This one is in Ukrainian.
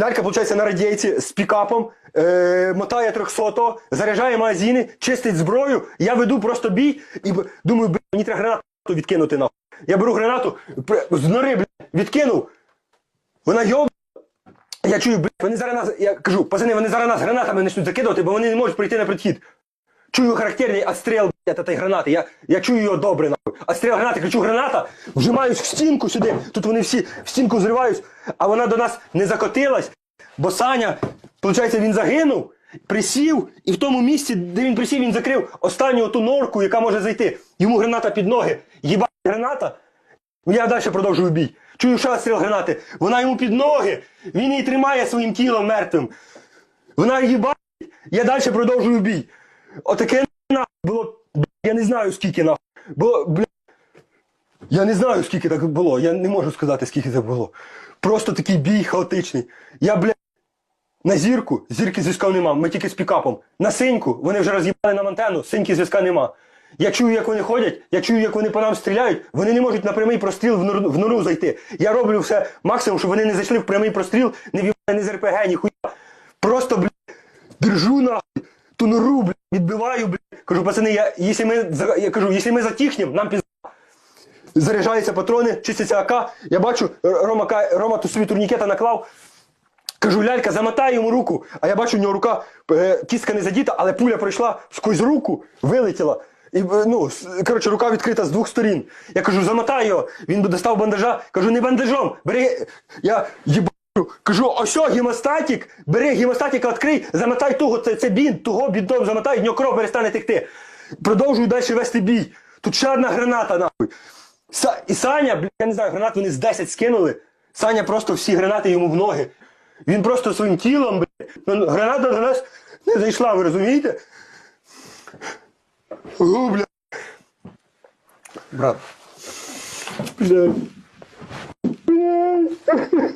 Лялька, виходить, на радійці з пікапом, е, мотає 300 заряджає магазини, чистить зброю. Я веду просто бій і думаю, блін, мені треба гранату відкинути нахуй. Я беру гранату, з нори, блін, відкинув. Вона йоб. Я чую, блін, вони зараз нас. Я кажу, пацани, вони зараз нас гранатами почнуть закидувати, бо вони не можуть прийти на підхід. Чую характерний отстріл блядь, этой гранати. Я, я чую його добре нахуй. Отстріл гранати, кричу граната, вжимаюсь в стінку сюди. Тут вони всі в стінку зриваюсь, а вона до нас не закотилась, бо Саня, виходить, він загинув, присів, і в тому місці, де він присів, він закрив останню ту норку, яка може зайти. Йому граната під ноги. Їба граната. Я далі продовжую бій. Чую ще стріл гранати. Вона йому під ноги. Він її тримає своїм тілом мертвим. Вона її бачить. Я далі продовжую бій. Отаке нахуй було. Я не знаю скільки нахуй. Було, бля. Я не знаю, скільки так було. Я не можу сказати, скільки це було. Просто такий бій хаотичний. Я, бля, на зірку, зірки зв'язка нема, ми тільки з пікапом. На синьку, вони вже роз'їбали нам антенну, синьки зв'язка нема. Я чую, як вони ходять, я чую, як вони по нам стріляють, вони не можуть на прямий простріл в нору, в нору зайти. Я роблю все максимум, щоб вони не зайшли в прямий простріл, не в'їбали не з РПГ, ніхуя. Просто, блядь, держу нахуй, ту нору, блядь, відбиваю, блядь. Кажу, пацани, я, якщо ми, за- я кажу, якщо ми затихнемо, нам пізда. Заряджаються патрони, чиститься АК. Я бачу, Рома, ка- Рома ту собі турнікета наклав. Кажу, лялька, замотай йому руку. А я бачу, у нього рука, е, кістка не задіта, але пуля пройшла сквозь руку, вилетіла. І, е, ну, коротше, рука відкрита з двох сторін. Я кажу, замотай його. Він би достав бандажа. Кажу, не бандажом, бери. Я їбаю. Кажу, ось о, гемостатик, бери гемостатика, відкрий, замотай того, це, це бінт, того бінтом замотай, в нього кров перестане текти. Продовжую далі вести бій. Тут ще одна граната, нахуй. Са- і Саня, бля, я не знаю, гранат вони з 10 скинули. Саня просто всі гранати йому в ноги. Він просто своїм тілом, бля, ну, граната до нас не зайшла, ви розумієте? О, бля. Брат, Бля. Бля.